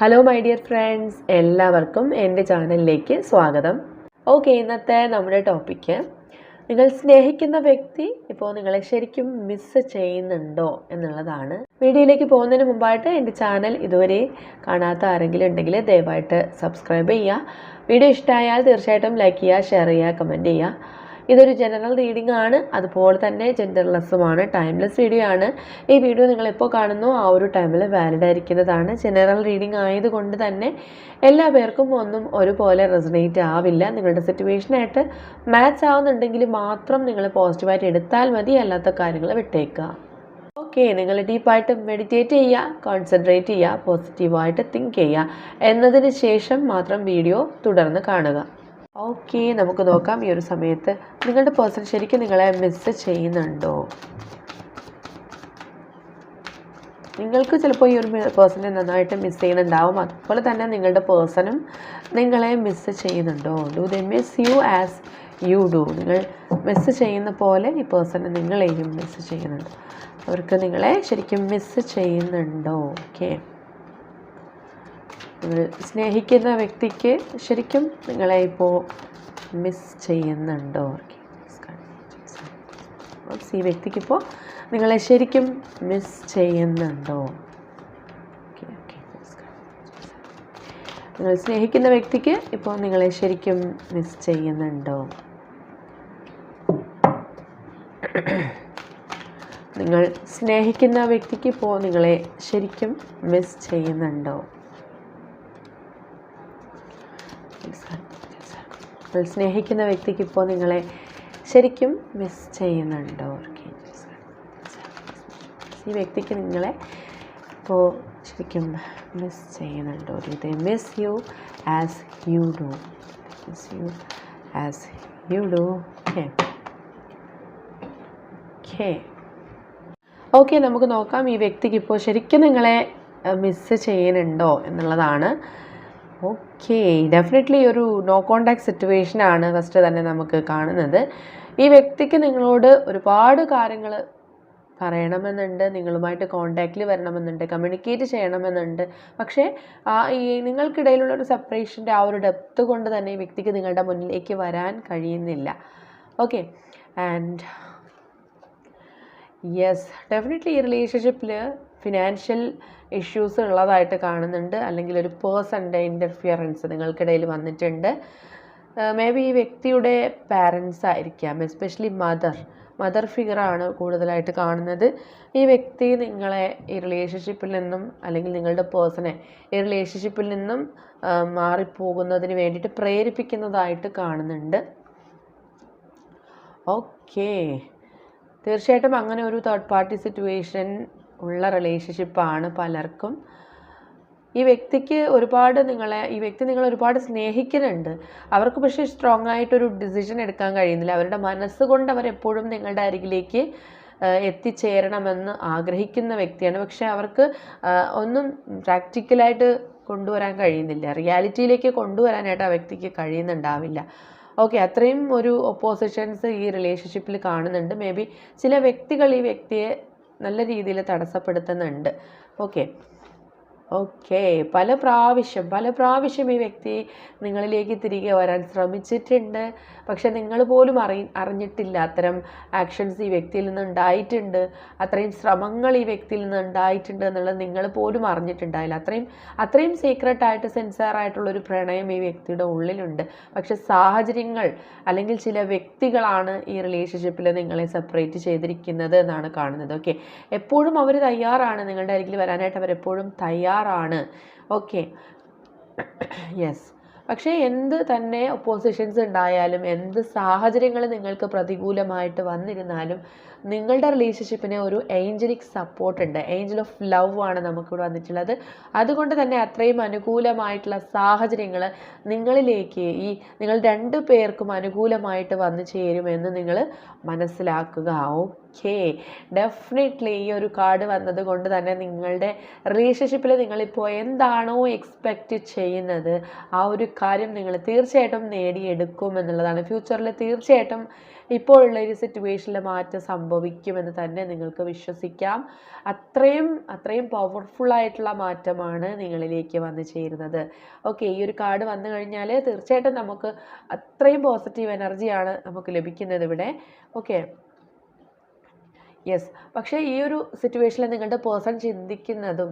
Hello my dear friends എല്ലാവർക്കും എന്റെ ചാനലിലേക്ക് സ്വാഗതം. ഓക്കെ ഇന്നത്തെ നമ്മുടെ ടോപ്പിക്ക് നിങ്ങൾ സ്നേഹിക്കുന്ന വ്യക്തി ഇപ്പോൾ നിങ്ങളെ ശരിക്കും മിസ് ചെയ്യുന്നുണ്ടോ എന്നുള്ളതാണ്. വീഡിയോയിലേക്ക് പോകുന്നതിന് മുമ്പായിട്ട് എന്റെ ചാനൽ ഇതുവരെ കാണാത്ത ആരെങ്കിലും ഉണ്ടെങ്കിൽ ദയവായിട്ട് സബ്സ്ക്രൈബ് ചെയ്യുക. വീഡിയോ ഇഷ്ടമായാൽ തീർച്ചയായിട്ടും ലൈക്ക് ചെയ്യുക ഷെയർ ചെയ്യുക കമന്റ് ചെയ്യുക. ഇതൊരു ജനറൽ റീഡിംഗ് ആണ്. അതുപോലെ തന്നെ ജെൻഡർലെസ്സുമാണ് ടൈംലെസ് വീഡിയോ ആണ്. ഈ വീഡിയോ നിങ്ങൾ എപ്പോൾ കാണുന്നു ആ ഒരു ടൈമിൽ വാലിഡ് ആയിരിക്കുന്നതാണ്. ജനറൽ റീഡിംഗ് ആയതുകൊണ്ട് തന്നെ എല്ലാ പേർക്കും ഒന്നും ഒരുപോലെ റെസണേറ്റ് ആവില്ല. നിങ്ങളുടെ സിറ്റുവേഷനായിട്ട് മാച്ച് ആവുന്നുണ്ടെങ്കിൽ മാത്രം നിങ്ങൾ പോസിറ്റീവായിട്ട് എടുത്താൽ മതി അല്ലാത്ത കാര്യങ്ങൾ വിട്ടേക്കുക. ഓക്കെ നിങ്ങൾ ഡീപ്പായിട്ട് മെഡിറ്റേറ്റ് ചെയ്യുക കോൺസെൻട്രേറ്റ് ചെയ്യുക പോസിറ്റീവായിട്ട് തിങ്ക് ചെയ്യുക. എന്നതിന് ശേഷം മാത്രം വീഡിയോ തുടർന്ന് കാണുക. ഓക്കെ നമുക്ക് നോക്കാം. ഈ ഒരു സമയത്ത് നിങ്ങളുടെ പേഴ്സൺ ശരിക്കും നിങ്ങളെ മിസ് ചെയ്യുന്നുണ്ടോ? നിങ്ങൾക്ക് ചിലപ്പോൾ ഈ ഒരു പേഴ്സണെ നന്നായിട്ട് മിസ് ചെയ്യുന്നുണ്ടാവും. അതുപോലെ തന്നെ നിങ്ങളുടെ പേഴ്സണും നിങ്ങളെ മിസ് ചെയ്യുന്നുണ്ടോ? Do the miss you as you do നിങ്ങൾ മിസ് ചെയ്യുന്ന പോലെ ഈ പേഴ്സണെ നിങ്ങളെയും മിസ് ചെയ്യുന്നുണ്ട്. അവർക്ക് നിങ്ങളെ ശരിക്കും മിസ് ചെയ്യുന്നുണ്ടോ? ഓക്കെ നിങ്ങൾ സ്നേഹിക്കുന്ന വ്യക്തിക്ക് ശരിക്കും നിങ്ങളെ ഇപ്പോൾ മിസ് ചെയ്യുന്നുണ്ടോ? ഈ വ്യക്തിക്കിപ്പോൾ നിങ്ങളെ ശരിക്കും മിസ് ചെയ്യുന്നുണ്ടോ? നിങ്ങൾ സ്നേഹിക്കുന്ന വ്യക്തിക്ക് ഇപ്പോൾ നിങ്ങളെ ശരിക്കും മിസ് ചെയ്യുന്നുണ്ടോ? നിങ്ങൾ സ്നേഹിക്കുന്ന വ്യക്തിക്ക് ഇപ്പോൾ നിങ്ങളെ ശരിക്കും മിസ് ചെയ്യുന്നുണ്ടോ? നിങ്ങൾ സ്നേഹിക്കുന്ന വ്യക്തിക്ക് ഇപ്പോൾ നിങ്ങളെ ശരിക്കും മിസ് ചെയ്യുന്നുണ്ടോ ഈ വ്യക്തിക്ക് നിങ്ങളെ ഇപ്പോൾ ശരിക്കും മിസ് ചെയ്യുന്നുണ്ടോ? They miss you as you do miss you as you do okay okay okay നമുക്ക് നോക്കാം ഈ വ്യക്തിക്ക് ഇപ്പോൾ ശരിക്കും നിങ്ങളെ മിസ് ചെയ്യുന്നുണ്ടോ എന്നുള്ളതാണ്. ഓക്കെ ഡെഫിനറ്റ്ലി ഒരു നോ കോണ്ടാക്ട് സിറ്റുവേഷൻ ആണ് ഫസ്റ്റ് തന്നെ നമുക്ക് കാണുന്നത്. ഈ വ്യക്തിക്ക് നിങ്ങളോട് ഒരുപാട് കാര്യങ്ങൾ പറയണമെന്നുണ്ട് നിങ്ങളുമായിട്ട് കോണ്ടാക്റ്റിൽ വരണമെന്നുണ്ട് കമ്മ്യൂണിക്കേറ്റ് ചെയ്യണമെന്നുണ്ട്. പക്ഷേ ആ ഈ നിങ്ങൾക്കിടയിലുള്ള ഒരു സെപ്പറേഷന്റെ ആ ഒരു ഡെപ്ത് കൊണ്ട് തന്നെ ഈ വ്യക്തിക്ക് നിങ്ങളുടെ മുന്നിലേക്ക് വരാൻ കഴിയുന്നില്ല. ഓക്കെ ആൻഡ് യെസ് ഡെഫിനറ്റ്ലി ഈ റിലേഷൻഷിപ്പിൽ ഫിനാൻഷ്യൽ ഇഷ്യൂസ് ഉള്ളതായിട്ട് കാണുന്നുണ്ട്. അല്ലെങ്കിൽ ഒരു പേഴ്സന്റെ ഇന്റർഫിയറൻസ് നിങ്ങൾക്കിടയിൽ വന്നിട്ടുണ്ട്. മേ ബി ഈ വ്യക്തിയുടെ പാരൻസ് ആയിരിക്കാം. എസ്പെഷ്യലി മദർ മദർ ഫിഗറാണ് കൂടുതലായിട്ട് കാണുന്നത്. ഈ വ്യക്തി നിങ്ങളെ ഈ റിലേഷൻഷിപ്പിൽ നിന്നും അല്ലെങ്കിൽ നിങ്ങളുടെ പേഴ്സണെ ഈ റിലേഷൻഷിപ്പിൽ നിന്നും മാറിപ്പോകുന്നതിന് വേണ്ടിയിട്ട് പ്രേരിപ്പിക്കുന്നതായിട്ട് കാണുന്നുണ്ട്. ഓക്കേ തീർച്ചയായിട്ടും അങ്ങനെ ഒരു തേർഡ് പാർട്ടി സിറ്റുവേഷൻ ഉള്ള റിലേഷൻഷിപ്പാണ് പലർക്കും. ഈ വ്യക്തിക്ക് ഒരുപാട് നിങ്ങളെ ഈ വ്യക്തി നിങ്ങളെ ഒരുപാട് സ്നേഹിക്കുന്നുണ്ട്. അവർക്ക് പക്ഷേ സ്ട്രോങ് ആയിട്ടൊരു ഡിസിഷൻ എടുക്കാൻ കഴിയുന്നില്ല. അവരുടെ മനസ്സുകൊണ്ട് അവരെപ്പോഴും നിങ്ങളുടെ അരികിലേക്ക് എത്തിച്ചേരണമെന്ന് ആഗ്രഹിക്കുന്ന വ്യക്തിയാണ്. പക്ഷേ അവർക്ക് ഒന്നും പ്രാക്ടിക്കലായിട്ട് കൊണ്ടുവരാൻ കഴിയുന്നില്ല. റിയാലിറ്റിയിലേക്ക് കൊണ്ടുവരാനായിട്ട് ആ വ്യക്തിക്ക് കഴിയുന്നുണ്ടാവില്ല. ഓക്കെ അത്രയും ഒരു ഒപ്പോസിഷൻസ് ഈ റിലേഷൻഷിപ്പിൽ കാണുന്നുണ്ട്. മേ ബി ചില വ്യക്തികൾ ഈ വ്യക്തിയെ നല്ല രീതിയിൽ തടസ്സപ്പെടുത്തുന്നുണ്ട്. Okay okay. പല പ്രാവശ്യം പല പ്രാവശ്യം ഈ വ്യക്തി നിങ്ങളിലേക്ക് തിരികെ വരാൻ ശ്രമിച്ചിട്ടുണ്ട്. പക്ഷെ നിങ്ങൾ പോലും അറി അറിഞ്ഞിട്ടില്ല അത്തരം ആക്ഷൻസ് ഈ വ്യക്തിയിൽ നിന്ന് ഉണ്ടായിട്ടുണ്ട്. അത്രയും ശ്രമങ്ങൾ ഈ വ്യക്തിയിൽ നിന്ന് ഉണ്ടായിട്ടുണ്ട് എന്നുള്ളത് നിങ്ങൾ പോലും അറിഞ്ഞിട്ടുണ്ടായില്ല. അത്രയും അത്രയും സീക്രട്ടായിട്ട് സെൻസറായിട്ടുള്ളൊരു പ്രണയം ഈ വ്യക്തിയുടെ ഉള്ളിലുണ്ട്. പക്ഷെ സാഹചര്യങ്ങൾ അല്ലെങ്കിൽ ചില വ്യക്തികളാണ് ഈ റിലേഷൻഷിപ്പിൽ നിങ്ങളെ സെപ്പറേറ്റ് ചെയ്തിരിക്കുന്നത് എന്നാണ് കാണുന്നത്. ഓക്കെ. എപ്പോഴും അവർ തയ്യാറാണ് നിങ്ങളുടെ അരികിൽ വരാനായിട്ട്. അവരെപ്പോഴും തയ്യാറാണ്. ഓക്കെ യെസ് പക്ഷേ എന്ത് തന്നെ ഒപ്പോസിഷൻസ് ഉണ്ടായാലും എന്ത് സാഹചര്യങ്ങൾ നിങ്ങൾക്ക് പ്രതികൂലമായിട്ട് വന്നിരുന്നാലും നിങ്ങളുടെ റിലേഷൻഷിപ്പിന് ഒരു ഏഞ്ചലിക് സപ്പോർട്ട് ഉണ്ട്. ഏഞ്ചൽ ഓഫ് ലവ് ആണ് നമുക്കിവിടെ വന്നിട്ടുള്ളത്. അതുകൊണ്ട് തന്നെ അത്രയും അനുകൂലമായിട്ടുള്ള സാഹചര്യങ്ങൾ നിങ്ങളിലേക്ക് ഈ നിങ്ങൾ രണ്ടു പേർക്കും അനുകൂലമായിട്ട് വന്നു ചേരുമെന്ന് നിങ്ങൾ മനസ്സിലാക്കുക. ഓക്കെ. ഡെഫിനറ്റ്ലി ഈ ഒരു കാർഡ് വന്നത് കൊണ്ട് തന്നെ നിങ്ങളുടെ റിലേഷൻഷിപ്പിൽ നിങ്ങളിപ്പോൾ എന്താണോ എക്സ്പെക്റ്റ് ചെയ്യുന്നത് ആ ഒരു കാര്യം നിങ്ങൾ തീർച്ചയായിട്ടും നേടിയെടുക്കും എന്നുള്ളതാണ്. ഫ്യൂച്ചറിൽ തീർച്ചയായിട്ടും ഇപ്പോഴുള്ള ഒരു സിറ്റുവേഷനിൽ മാറ്റം സംഭവിക്കുമെന്ന് തന്നെ നിങ്ങൾക്ക് വിശ്വസിക്കാം. അത്രയും അത്രയും പവർഫുൾ ആയിട്ടുള്ള മാറ്റമാണ് നിങ്ങളിലേക്ക് വന്നു ചേരുന്നത്. ഓക്കെ ഈ ഒരു കാർഡ് വന്നു കഴിഞ്ഞാൽ തീർച്ചയായിട്ടും നമുക്ക് അത്രയും പോസിറ്റീവ് എനർജിയാണ് നമുക്ക് ലഭിക്കുന്നത് ഇവിടെ. ഓക്കെ. യെസ് പക്ഷേ ഈ ഒരു സിറ്റുവേഷനിൽ നിങ്ങളുടെ പേഴ്സൺ ചിന്തിക്കുന്നതും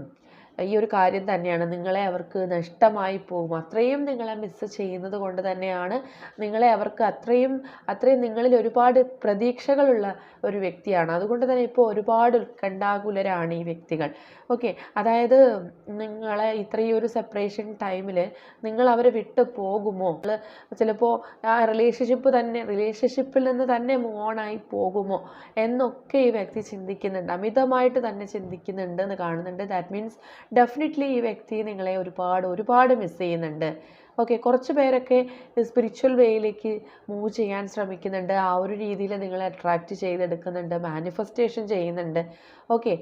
ഈ ഒരു കാര്യം തന്നെയാണ്. നിങ്ങളെ അവർക്ക് നഷ്ടമായി പോകും അത്രയും നിങ്ങളെ മിസ്സ് ചെയ്യുന്നത് കൊണ്ട് തന്നെയാണ് നിങ്ങളെ അവർക്ക് അത്രയും അത്രയും നിങ്ങളിൽ ഒരുപാട് പ്രതീക്ഷകളുള്ള ഒരു വ്യക്തിയാണ്. അതുകൊണ്ട് തന്നെ ഇപ്പോൾ ഒരുപാട് ഉത്കണ്ഠാകുലരാണ് ഈ വ്യക്തികൾ. ഓക്കെ അതായത് നിങ്ങളെ ഇത്രയും ഒരു സെപ്പറേഷൻ ടൈമിൽ നിങ്ങൾ അവരെ വിട്ട് പോകുമോ? ചിലപ്പോൾ ആ റിലേഷൻഷിപ്പ് തന്നെ റിലേഷൻഷിപ്പിൽ നിന്ന് തന്നെ മോണായി പോകുമോ? എന്നൊക്കെ ഈ വ്യക്തി ചിന്തിക്കുന്നുണ്ട്. അമിതമായിട്ട് തന്നെ ചിന്തിക്കുന്നുണ്ട് എന്ന് കാണുന്നുണ്ട്. ദാറ്റ് മീൻസ് ഡെഫിനറ്റ്ലി ഈ വ്യക്തി നിങ്ങളെ ഒരുപാട് ഒരുപാട് മിസ് ചെയ്യുന്നുണ്ട്. ഓക്കെ കുറച്ച് പേരൊക്കെ സ്പിരിച്വൽ വേയിലേക്ക് മൂവ് ചെയ്യാൻ ശ്രമിക്കുന്നുണ്ട്. ആ ഒരു രീതിയിൽ നിങ്ങളെ അട്രാക്റ്റ് ചെയ്തെടുക്കുന്നുണ്ട് മാനിഫെസ്റ്റേഷൻ ചെയ്യുന്നുണ്ട്. ഓക്കെ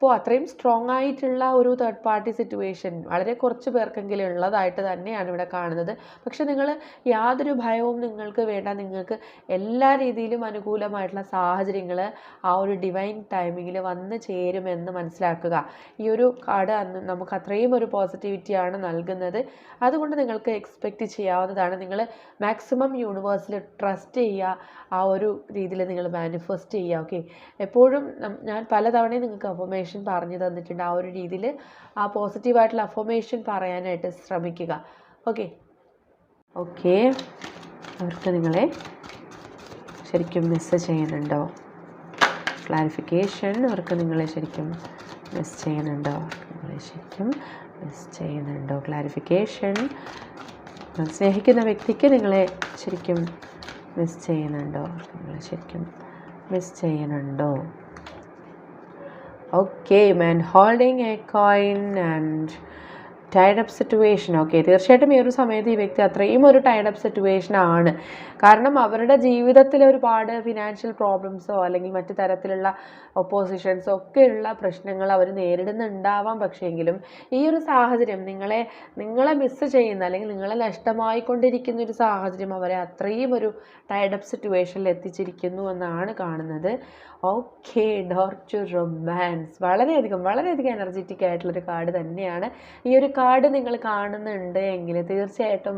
അപ്പോൾ അത്രയും സ്ട്രോങ് ആയിട്ടുള്ള ഒരു തേർഡ് പാർട്ടി സിറ്റുവേഷൻ വളരെ കുറച്ച് പേർക്കെങ്കിലും ഉള്ളതായിട്ട് തന്നെയാണ് ഇവിടെ കാണുന്നത്. പക്ഷെ നിങ്ങൾ യാതൊരു ഭയവും നിങ്ങൾക്ക് വേണ്ട. നിങ്ങൾക്ക് എല്ലാ രീതിയിലും അനുകൂലമായിട്ടുള്ള സാഹചര്യങ്ങൾ ആ ഒരു ഡിവൈൻ ടൈമിങ്ങിൽ വന്ന് ചേരുമെന്ന് മനസ്സിലാക്കുക. ഈ ഒരു കാർഡ് നമുക്ക് അത്രയും ഒരു പോസിറ്റിവിറ്റിയാണ് നൽകുന്നത്. അതുകൊണ്ട് നിങ്ങൾക്ക് എക്സ്പെക്റ്റ് ചെയ്യാവുന്നതാണ്. നിങ്ങൾ മാക്സിമം യൂണിവേഴ്സിൽ ട്രസ്റ്റ് ചെയ്യുക. ആ ഒരു രീതിയിൽ നിങ്ങൾ മാനിഫെസ്റ്റ് ചെയ്യുക. ഓക്കെ എപ്പോഴും ഞാൻ പലതവണയും നിങ്ങൾക്ക് അഫർമേഷൻ പറഞ്ഞു തന്നിട്ടുണ്ട്. ആ ഒരു രീതിയിൽ ആ പോസിറ്റീവായിട്ടുള്ള അഫർമേഷൻ പറയാനായിട്ട് ശ്രമിക്കുക. ഓക്കെ ഓക്കെ അവർക്ക് നിങ്ങളെ ശരിക്കും മിസ് ചെയ്യുന്നുണ്ടോ? ക്ലാരിഫിക്കേഷൻ അവർക്ക് നിങ്ങളെ ശരിക്കും മിസ് ചെയ്യുന്നുണ്ടോ? നിങ്ങളെ ശരിക്കും മിസ് ചെയ്യുന്നുണ്ടോ? ക്ലാരിഫിക്കേഷൻ സ്നേഹിക്കുന്ന വ്യക്തിക്ക് നിങ്ങളെ ശരിക്കും മിസ് ചെയ്യുന്നുണ്ടോ? നിങ്ങളെ ശരിക്കും മിസ് ചെയ്യുന്നുണ്ടോ? Okay man holding a coin and tied up situation okay തീർച്ചയായിട്ടും ഈ ഒരു സമയത്ത് ഈ വ്യക്തി അത്രയും ഒരു ടൈഡ് അപ്പ് സിറ്റുവേഷൻ ആണ്. കാരണം അവരുടെ ജീവിതത്തിൽ ഒരുപാട് ഫിനാൻഷ്യൽ പ്രോബ്ലംസോ അല്ലെങ്കിൽ മറ്റു തരത്തിലുള്ള ഒപ്പോസിഷൻസോ ഒക്കെയുള്ള പ്രശ്നങ്ങൾ അവർ നേരിടുന്നുണ്ടാവാം. പക്ഷേങ്കിലും ഈ ഒരു സാഹചര്യം നിങ്ങളെ നിങ്ങളെ മിസ്സ് ചെയ്യുന്ന അല്ലെങ്കിൽ നിങ്ങളെ നഷ്ടമായിക്കൊണ്ടിരിക്കുന്ന ഒരു സാഹചര്യം അവരെ അത്രയും ഒരു ടൈഡ് അപ്പ് സിറ്റുവേഷനിൽ എത്തിച്ചിരിക്കുന്നു എന്നാണ് കാണുന്നത്. ഓക്കെ ഡോർ ടു റൊമാൻസ് വളരെയധികം വളരെയധികം എനർജറ്റിക് ആയിട്ടുള്ളൊരു കാർഡ് തന്നെയാണ് ഈ ഒരു കാർഡ് നിങ്ങൾ കാണുന്നുണ്ട് എങ്കിൽ തീർച്ചയായിട്ടും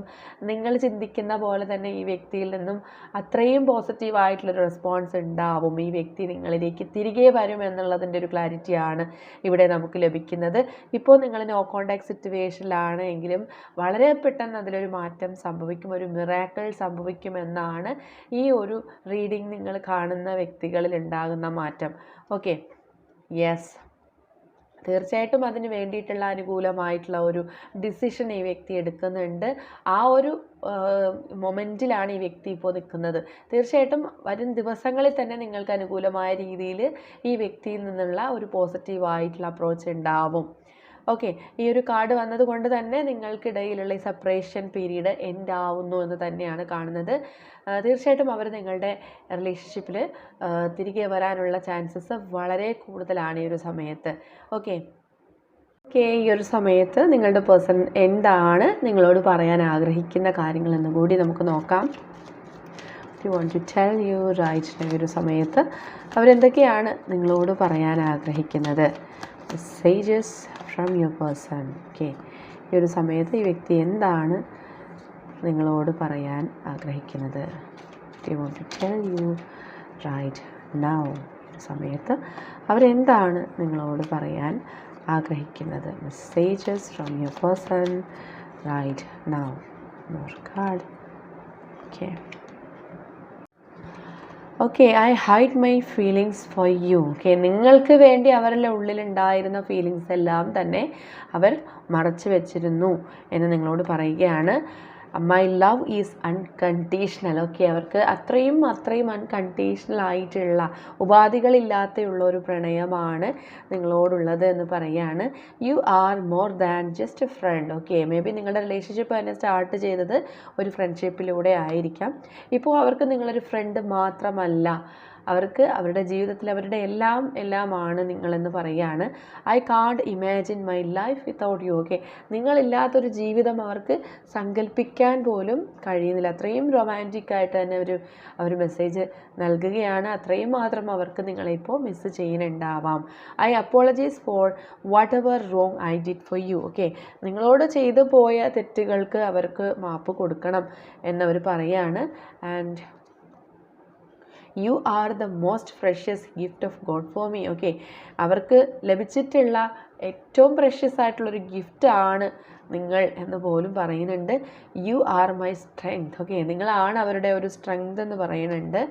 നിങ്ങൾ ചിന്തിക്കുന്ന പോലെ തന്നെ ഈ വ്യക്തിയിൽ നിന്നും അത്രയും പോസിറ്റീവായിട്ടുള്ളൊരു റെസ്പോൺസ് ഉണ്ടാവും. ഈ വ്യക്തി നിങ്ങളിലേക്ക് തിരികെ വരും എന്നുള്ളതിന്റെ ഒരു ക്ലാരിറ്റിയാണ് ഇവിടെ നമുക്ക് ലഭിക്കുന്നത്. ഇപ്പോൾ നിങ്ങൾ നോ കോണ്ടാക്ട് സിറ്റുവേഷനിലാണ് എങ്കിലും വളരെ പെട്ടെന്ന് അതിലൊരു മാറ്റം സംഭവിക്കും. ഒരു മിറാക്കിൾ സംഭവിക്കുമെന്നാണ് ഈ ഒരു റീഡിംഗ് നിങ്ങൾ കാണുന്ന വ്യക്തികളിൽ ഉണ്ടാകുന്ന മാറ്റം. ഓക്കെ യെസ് തീർച്ചയായിട്ടും അതിന് വേണ്ടിയിട്ടുള്ള അനുകൂലമായിട്ടുള്ള ഒരു ഡിസിഷൻ ഈ വ്യക്തി എടുക്കുന്നുണ്ട്. ആ ഒരു മൊമെന്റിലാണ് ഈ വ്യക്തി ഇപ്പോൾ നിൽക്കുന്നത്. തീർച്ചയായിട്ടും വരും ദിവസങ്ങളിൽ തന്നെ നിങ്ങൾക്ക് അനുകൂലമായ രീതിയിൽ ഈ വ്യക്തിയിൽ നിന്നുള്ള ഒരു പോസിറ്റീവായിട്ടുള്ള അപ്രോച്ച് ഉണ്ടാവും. ഓക്കെ ഈ ഒരു കാർഡ് വന്നത് കൊണ്ട് തന്നെ നിങ്ങൾക്കിടയിലുള്ള ഈ സെപ്പറേഷൻ പീരീഡ് എൻഡ് ആവുന്നു എന്ന് തന്നെയാണ് കാണുന്നത്. തീർച്ചയായിട്ടും അവർ നിങ്ങളുടെ റിലേഷൻഷിപ്പിൽ തിരികെ വരാനുള്ള ചാൻസസ് വളരെ കൂടുതലാണ് ഈ ഒരു സമയത്ത്. ഓക്കെ ഓക്കെ ഈ ഒരു സമയത്ത് നിങ്ങളുടെ പേഴ്സൺ എന്താണ് നിങ്ങളോട് പറയാൻ ആഗ്രഹിക്കുന്ന കാര്യങ്ങളെന്ന് കൂടി നമുക്ക് നോക്കാം. You want to tell you right ഈ ഒരു സമയത്ത് അവരെന്തൊക്കെയാണ് നിങ്ങളോട് പറയാൻ ആഗ്രഹിക്കുന്നത്? Messages from your person. Okay. ഈ ഒരു സമയത്ത് ഈ വ്യക്തി എന്താണ് നിങ്ങളോട് പറയാൻ ആഗ്രഹിക്കുന്നത്? യു റൈറ്റ് നൗ സമയത്ത് അവരെന്താണ് നിങ്ങളോട് പറയാൻ ആഗ്രഹിക്കുന്നത്? Messages from your person right now your card okay okay I hide my feelings for you okay നിങ്ങൾക്ക് വേണ്ടി അവരുടെ ഉള്ളിലുണ്ടായിരുന്ന ഫീലിങ്സ് എല്ലാം തന്നെ അവർ മറച്ചു വെച്ചിരുന്നു എന്ന് നിങ്ങളോട് പറയുകയാണ്. My love is unconditional okay അവർക്ക് അത്രയും അത്രയും അൺകണ്ടീഷണൽ ആയിട്ടുള്ള ഉപാധികളില്ലാത്തുള്ള ഒരു പ്രണയമാണ് നിങ്ങളോടുള്ളത് എന്ന് പറയുകയാണ് you are more than just friend okay maybe നിങ്ങളുടെ റിലേഷൻഷിപ്പ് തന്നെ സ്റ്റാർട്ട് ചെയ്തത് ഒരു ഫ്രണ്ട്ഷിപ്പിലൂടെ ആയിരിക്കാം. ഇപ്പോൾ അവർക്ക് നിങ്ങളൊരു ഫ്രണ്ട് മാത്രമല്ല. അവർക്ക് അവരുടെ ജീവിതത്തിൽ അവരുടെ എല്ലാം എല്ലാമാണ് നിങ്ങളെന്ന് പറയുകയാണ്. I can't imagine my life without you okay നിങ്ങളില്ലാത്തൊരു ജീവിതം അവർക്ക് സങ്കല്പിക്കാൻ പോലും കഴിയുന്നില്ല. അത്രയും റൊമാന്റിക്കായിട്ട് തന്നെ ഒരു അവർ മെസ്സേജ് നൽകുകയാണ്. അത്രയും മാത്രം അവർക്ക് നിങ്ങളെ miss ചെയ്യുന്നുണ്ടാവാം. I apologize for whatever wrong I did for you okay നിങ്ങളോട് ചെയ്തു പോയ തെറ്റുകൾക്ക് അവർക്ക് മാപ്പ് കൊടുക്കണം എന്നവർ പറയാണ് and you are the most precious gift of God for me okay അവർക്ക് ലഭിച്ചിട്ടുള്ള ഏറ്റവും പ്രഷ്യസ് ആയിട്ടുള്ളൊരു ഗിഫ്റ്റാണ് നിങ്ങൾ എന്ന് പോലും പറയുന്നുണ്ട്. You are my strength okay നിങ്ങളാണ് അവരുടെ ഒരു സ്ട്രെങ്ത് എന്ന് പറയുന്നുണ്ട്.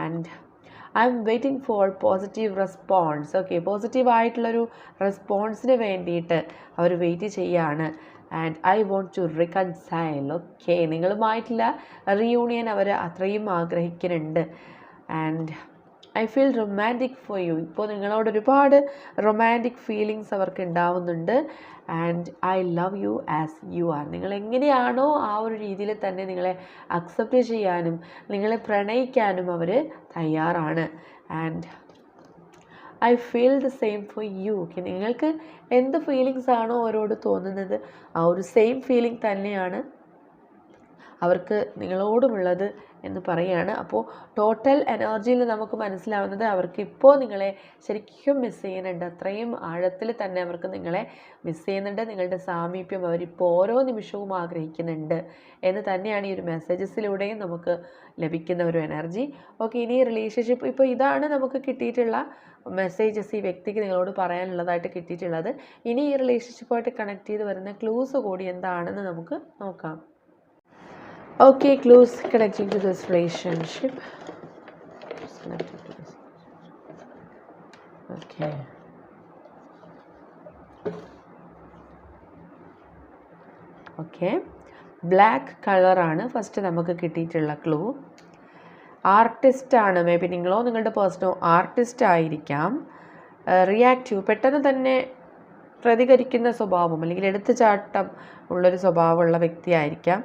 And I'm waiting for positive response okay പോസിറ്റീവായിട്ടുള്ളൊരു റെസ്പോൺസിന് വേണ്ടിയിട്ട് അവർ വെയിറ്റ് ചെയ്യാണ്. And I want to reconcile okay നിങ്ങളുമായിട്ടുള്ള reunion അവർ അത്രയും ആഗ്രഹിക്കുന്നുണ്ട്. And I feel romantic for you ഇപ്പോൾ നിങ്ങളോട് ഒരുപാട് റൊമാന്റിക് ഫീലിങ്സ് അവർക്ക് ഉണ്ടാവുന്നുണ്ട്. And I love you as you are നിങ്ങൾ എങ്ങനെയാണോ ആ ഒരു രീതിയിൽ തന്നെ നിങ്ങളെ അക്സെപ്റ്റ് ചെയ്യാനും നിങ്ങളെ പ്രണയിക്കാനും അവർ തയ്യാറാണ്. And I feel the same for you okay നിങ്ങൾക്ക് എന്ത് ഫീലിങ്സ് ആണോ അവരോട് തോന്നുന്നത് ആ ഒരു സെയിം ഫീലിംഗ് തന്നെയാണ് അവർക്ക് നിങ്ങളോടുമുള്ളത് എന്ന് പറയുകയാണ് അപ്പോൾ ടോട്ടൽ എനർജിയിൽ നമുക്ക് മനസ്സിലാവുന്നത് അവർക്ക് ഇപ്പോൾ നിങ്ങളെ ശരിക്കും മിസ് ചെയ്യുന്നുണ്ട്. അത്രയും ആഴത്തിൽ തന്നെ അവർക്ക് നിങ്ങളെ മിസ് ചെയ്യുന്നുണ്ട്. നിങ്ങളുടെ സാമീപ്യം അവരിപ്പോൾ ഓരോ നിമിഷവും ആഗ്രഹിക്കുന്നുണ്ട് എന്ന് തന്നെയാണ് ഈ ഒരു മെസ്സേജസിലൂടെയും നമുക്ക് ലഭിക്കുന്ന ഒരു എനർജി ഓക്കെ ഇനി റിലേഷൻഷിപ്പ് ഇപ്പോൾ ഇതാണ് നമുക്ക് കിട്ടിയിട്ടുള്ള മെസ്സേജസ് ഈ വ്യക്തിക്ക് നിങ്ങളോട് പറയാനുള്ളതായിട്ട് കിട്ടിയിട്ടുള്ളത്. ഇനി ഈ റിലേഷൻഷിപ്പുമായിട്ട് കണക്ട് ചെയ്ത് വരുന്ന ക്ലൂസ് കൂടി എന്താണെന്ന് നമുക്ക് നോക്കാം. Okay, clues connecting to this relationship. Okay. Okay black കളറാണ് ഫസ്റ്റ് നമുക്ക് കിട്ടിയിട്ടുള്ള ക്ലൂ ആർട്ടിസ്റ്റാണ് മേ ബി നിങ്ങളോ നിങ്ങളുടെ പേഴ്സണോ ആർട്ടിസ്റ്റ് ആയിരിക്കാം. റിയാക്റ്റീവ് പെട്ടെന്ന് തന്നെ പ്രതികരിക്കുന്ന സ്വഭാവം അല്ലെങ്കിൽ എടുത്തുചാട്ടം ഉള്ളൊരു സ്വഭാവമുള്ള വ്യക്തിയായിരിക്കാം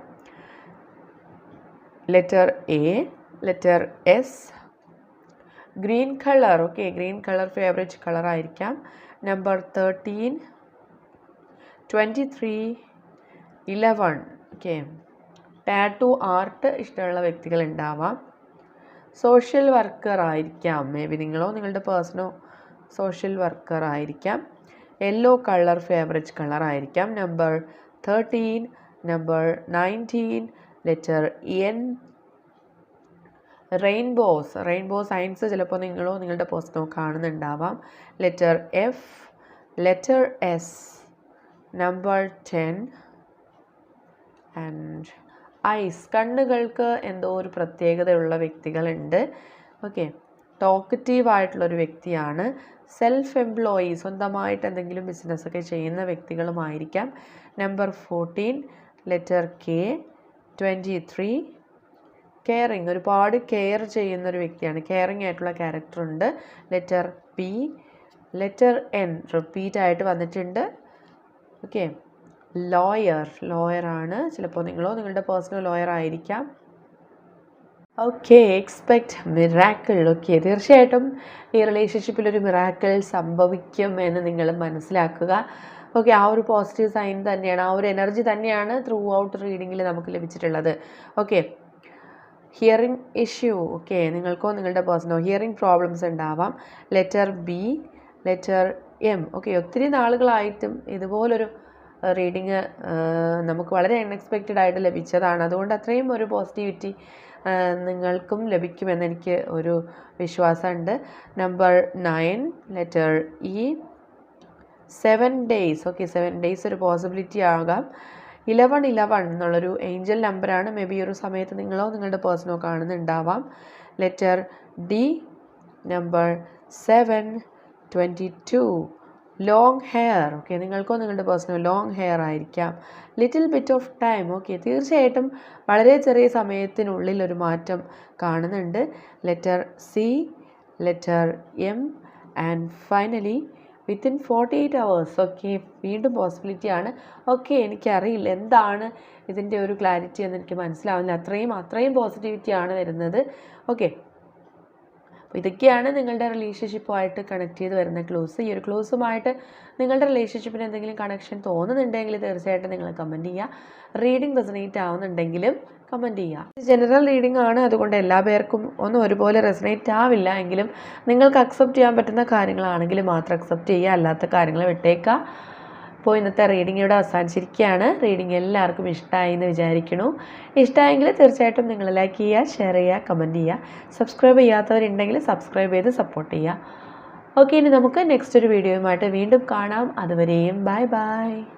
letter A letter S green colour okay green colour favourite colour ആയിരിക്കാം. Number thirteen twenty three eleven okay tattoo art ഇഷ്ടമുള്ള വ്യക്തികൾ ഉണ്ടാവാം. സോഷ്യൽ വർക്കർ ആയിരിക്കാം. മേ ബി നിങ്ങളോ നിങ്ങളുടെ പേഴ്സണോ സോഷ്യൽ വർക്കർ ആയിരിക്കാം. യെല്ലോ കളർ ഫേവറേറ്റ് കളർ ആയിരിക്കാം. Number thirteen number nineteen letter N rainbows. Rainbow science ചിലപ്പോൾ നിങ്ങളോ നിങ്ങളുടെ പോസ്റ്റോ കാണുന്നുണ്ടാവാം. Letter F letter S number ten and eyes. കണ്ണുകൾക്ക് എന്തോ ഒരു പ്രത്യേകതയുള്ള വ്യക്തികളുണ്ട്. ഓക്കെ. ടോക്കറ്റീവ് ആയിട്ടുള്ളൊരു വ്യക്തിയാണ്. സെൽഫ് എംപ്ലോയി സ്വന്തമായിട്ട് എന്തെങ്കിലും ബിസിനസ്സൊക്കെ ചെയ്യുന്ന വ്യക്തികളുമായിരിക്കാം. Number fourteen letter K twenty three. Caring ഒരുപാട് കെയർ ചെയ്യുന്ന ഒരു വ്യക്തിയാണ്. കെയറിങ് ആയിട്ടുള്ള ക്യാരക്ടർ ഉണ്ട്. Letter P letter N repeat ആയിട്ട് വന്നിട്ടുണ്ട്. ഓക്കെ ലോയർ ലോയറാണ് ചിലപ്പോൾ നിങ്ങളോ നിങ്ങളുടെ പേഴ്സണൽ ലോയർ ആയിരിക്കാം. ഓക്കെ എക്സ്പെക്റ്റ് മിറാക്കിൾ ഓക്കെ തീർച്ചയായിട്ടും ഈ റിലേഷൻഷിപ്പിൽ ഒരു മിറാക്കിൾ സംഭവിക്കും എന്ന് നിങ്ങൾ മനസ്സിലാക്കുക. ഓക്കെ ആ ഒരു പോസിറ്റീവ് സൈൻ തന്നെയാണ്. ആ ഒരു എനർജി തന്നെയാണ് ത്രൂ ഔട്ട് റീഡിങ്ങിൽ നമുക്ക് ലഭിച്ചിട്ടുള്ളത്. ഓക്കെ ഹിയറിംഗ് ഇഷ്യൂ ഓക്കെ നിങ്ങൾക്കോ നിങ്ങളുടെ പേഴ്സണോ ഹിയറിംഗ് പ്രോബ്ലംസ് ഉണ്ടാവാം. Letter B letter M okay ഒത്തിരി നാളുകളായിട്ടും ഇതുപോലൊരു റീഡിങ് നമുക്ക് വളരെ അൺഎക്സ്പെക്റ്റഡ് ആയിട്ട് ലഭിച്ചതാണ്. അതുകൊണ്ട് അത്രയും ഒരു പോസിറ്റിവിറ്റി നിങ്ങൾക്കും ലഭിക്കുമെന്ന് എനിക്ക് ഒരു വിശ്വാസമുണ്ട്. Number nine letter E seven days okay seven days ഒരു പോസിബിലിറ്റി ആകാം. ഇലവൺ ഇലവൺ എന്നുള്ളൊരു ഏഞ്ചൽ നമ്പറാണ് മേ ബി ഒരു സമയത്ത് നിങ്ങളോ നിങ്ങളുടെ പേഴ്സണോ കാണുന്നുണ്ടാവാം. Letter D number seven twenty two long hair okay നിങ്ങൾക്കോ നിങ്ങളുടെ പേഴ്സണോ ലോങ് ഹെയർ ആയിരിക്കാം. Little bit of time okay തീർച്ചയായിട്ടും വളരെ ചെറിയ സമയത്തിനുള്ളിൽ ഒരു മാറ്റം കാണുന്നുണ്ട്. Letter C letter M and finally within forty eight hours okay വീണ്ടും പോസിബിലിറ്റി ആണ്. ഓക്കെ എനിക്കറിയില്ല. എന്താണ് ഇതിന്റെ ഒരു ക്ലാരിറ്റി എന്ന് എനിക്ക് മനസ്സിലാവുന്നില്ല. അത്രയും അത്രയും പോസിറ്റിവിറ്റി ആണ് വരുന്നത്. ഓക്കെ അപ്പോൾ ഇതൊക്കെയാണ് നിങ്ങളുടെ റിലേഷൻഷിപ്പുമായിട്ട് കണക്ട് ചെയ്ത് വരുന്ന ക്ലോസ് ഈ ഒരു ക്ലോസുമായിട്ട് നിങ്ങളുടെ റിലേഷൻഷിപ്പിന് എന്തെങ്കിലും കണക്ഷൻ തോന്നുന്നുണ്ടെങ്കിൽ തീർച്ചയായിട്ടും നിങ്ങൾ കമന്റ് ചെയ്യുക. റീഡിംഗ് റെസനേറ്റ് ആവുന്നുണ്ടെങ്കിലും കമന്റ് ചെയ്യുക. ജനറൽ റീഡിംഗ് ആണ്. അതുകൊണ്ട് എല്ലാ പേർക്കും ഒന്നും ഒരുപോലെ റെസനേറ്റ് ആവില്ല എങ്കിലും നിങ്ങൾക്ക് അക്സെപ്റ്റ് ചെയ്യാൻ പറ്റുന്ന കാര്യങ്ങളാണെങ്കിൽ മാത്രം അക്സെപ്റ്റ് ചെയ്യുക. അല്ലാത്ത കാര്യങ്ങൾ വിട്ടേക്കുക. അപ്പോൾ ഇന്നത്തെ റീഡിംഗ് ഇവിടെ അവസാനിച്ചിരിക്കുകയാണ്. റീഡിംഗ് എല്ലാവർക്കും ഇഷ്ടമായി എന്ന് വിചാരിക്കണു ഇഷ്ടമായെങ്കിൽ തീർച്ചയായിട്ടും നിങ്ങൾ ലൈക്ക് ചെയ്യുക ഷെയർ ചെയ്യുക കമന്റ് ചെയ്യുക. സബ്സ്ക്രൈബ് ചെയ്യാത്തവരുണ്ടെങ്കിൽ സബ്സ്ക്രൈബ് ചെയ്ത് സപ്പോർട്ട് ചെയ്യുക. ഓക്കെ ഇനി നമുക്ക് നെക്സ്റ്റ് ഒരു വീഡിയോയുമായിട്ട് വീണ്ടും കാണാം. അതുവരെയും ബൈ ബൈ